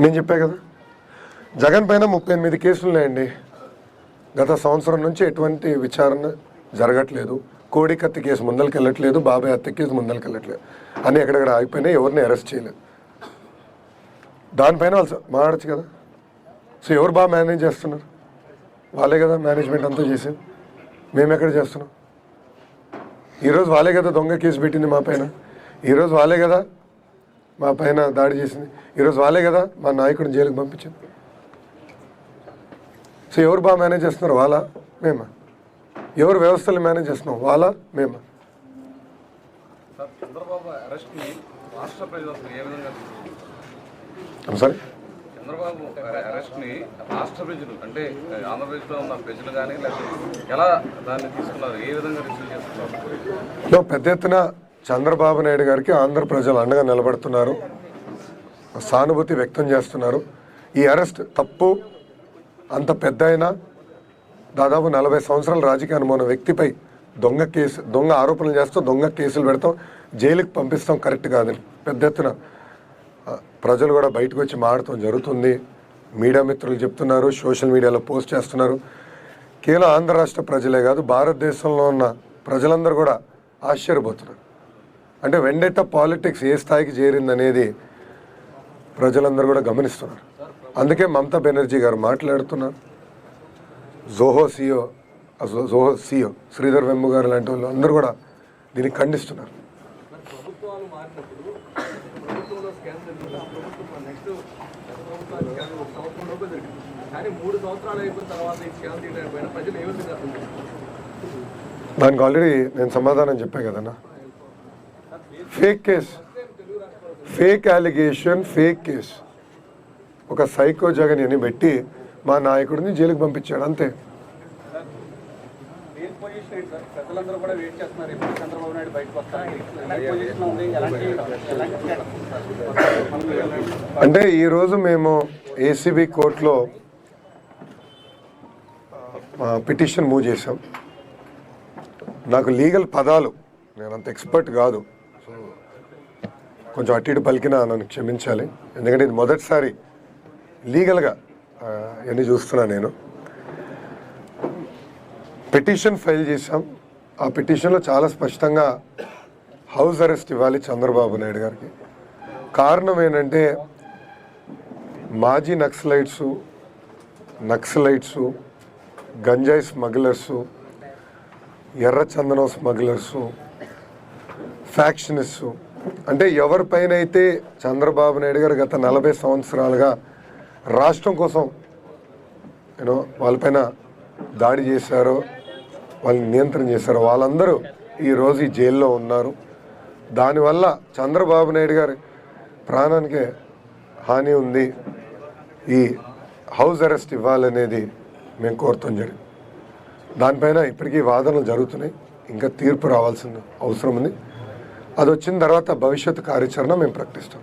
నేను చెప్పా కదా. జగన్ పైన ముప్పై ఎనిమిది కేసులు ఉన్నాయండి. గత సంవత్సరం నుంచి ఎటువంటి విచారణ జరగట్లేదు. కోడి కత్తి కేసు ముందరికి వెళ్ళట్లేదు. బాబాయ్ హత్య కేసు ముందరికి వెళ్ళట్లేదు. అని ఎక్కడెక్కడ ఆగిపోయినాయి. ఎవరిని అరెస్ట్ చేయలేదు. దానిపైన వాళ్ళు మాట్లాడచ్చు కదా. సో ఎవరు బాగా మేనేజ్ చేస్తున్నారు? వాళ్ళే కదా మేనేజ్మెంట్ అంతా చేసేది. మేము ఎక్కడ చేస్తున్నాం? ఈరోజు వాళ్ళే కదా దొంగ కేసు పెట్టింది మా పైన. ఈరోజు వాళ్ళే కదా మా పైన దాడి చేసింది. ఈరోజు వాళ్ళే కదా మా నాయకుడిని జైలుకి పంపించింది. సో ఎవరు బాగా మేనేజ్ చేస్తున్నారు వాళ్ళ మేమా? ఎవరు వ్యవస్థలు మేనేజ్ చేస్తున్నాం వాళ్ళ మేమా? సార్ చంద్రబాబు అరెస్ట్ని రాష్ట్ర ప్రజలు అంటే ఆంధ్రప్రదేశ్లో ఉన్న ప్రజలు కానీ లేకపోతే ఎలా దాన్ని తీసుకున్నారు? ఏ విధంగా రిసీవ్ పెద్ద ఎత్తున చంద్రబాబు నాయుడు గారికి ఆంధ్ర ప్రజలు అండగా నిలబడుతున్నారు. సానుభూతి వ్యక్తం చేస్తున్నారు. ఈ అరెస్ట్ తప్పు అంత పెద్ద అయినా దాదాపు నలభై సంవత్సరాల రాజకీయ అనుభవం ఉన్న వ్యక్తిపై దొంగ కేసు దొంగ ఆరోపణలు చేస్తూ దొంగ కేసులు పెడతాం జైలుకి పంపిస్తాం కరెక్ట్ కాదని పెద్ద ఎత్తున ప్రజలు కూడా బయటకు వచ్చి మాడటం జరుగుతుంది. మీడియా మిత్రులు చెప్తున్నారు సోషల్ మీడియాలో పోస్ట్ చేస్తున్నారు. కేవలం ఆంధ్ర రాష్ట్ర ప్రజలే కాదు భారతదేశంలో ఉన్న ప్రజలందరూ కూడా ఆశ్చర్యపోతున్నారు. అంటే వెండెట్ట పాలిటిక్స్ ఏ స్థాయికి చేరిందనేది ప్రజలందరూ కూడా గమనిస్తున్నారు. అందుకే మమతా బెనర్జీ గారు మాట్లాడుతున్నారు. జోహో సియో జోహో సియో శ్రీధర్ వెంబు గారు లాంటి వాళ్ళు అందరూ కూడా దీన్ని ఖండిస్తున్నారు. దానికి ఆల్రెడీ నేను సమాధానం చెప్పాను కదన్నా. Fake case fake allegation fake case ఒక సైకో జగన్ అని పెట్టి మా నాయకుడిని జైలుకి పంపించాడు అంతే. అంటే ఈరోజు మేము ఏసీబీ కోర్టులో పిటిషన్ మూవ్ చేసాం నాకు లీగల్ పదాలు నేను అంత ఎక్స్పర్ట్ కాదు. కొంచెం అటు ఇటు పలికినా నన్ను క్షమించాలి. ఎందుకంటే ఇది మొదటిసారి లీగల్గా ఇవన్నీ చూస్తున్నా నేను. పిటిషన్ ఫైల్ చేశాం. ఆ పిటిషన్లో చాలా స్పష్టంగా హౌస్ అరెస్ట్ ఇవ్వాలి చంద్రబాబు నాయుడు గారికి. కారణం ఏంటంటే మాజీ నక్సలైట్సు నక్సలైట్సు గంజాయి స్మగ్లర్సు ఎర్రచందనం స్మగ్లర్సు ఫ్యాక్షనిస్టు అంటే ఎవరిపైన అయితే చంద్రబాబు నాయుడు గారు గత నలభై సంవత్సరాలుగా రాష్ట్రం కోసం యూనో వాళ్ళపైన దాడి చేశారో వాళ్ళని నియంత్రణ చేశారో వాళ్ళందరూ ఈరోజు ఈ జైల్లో ఉన్నారు. దానివల్ల చంద్రబాబు నాయుడు గారి ప్రాణానికి హాని ఉంది. ఈ హౌస్ అరెస్ట్ ఇవ్వాలనేది మేము కోరుతాం జరిగింది దానిపైన ఇప్పటికీ వాదనలు జరుగుతున్నాయి. ఇంకా తీర్పు రావాల్సిన అవసరం ఉంది. అది వచ్చిన తర్వాత భవిష్యత్తు కార్యాచరణ మేము ప్రకటిస్తాం.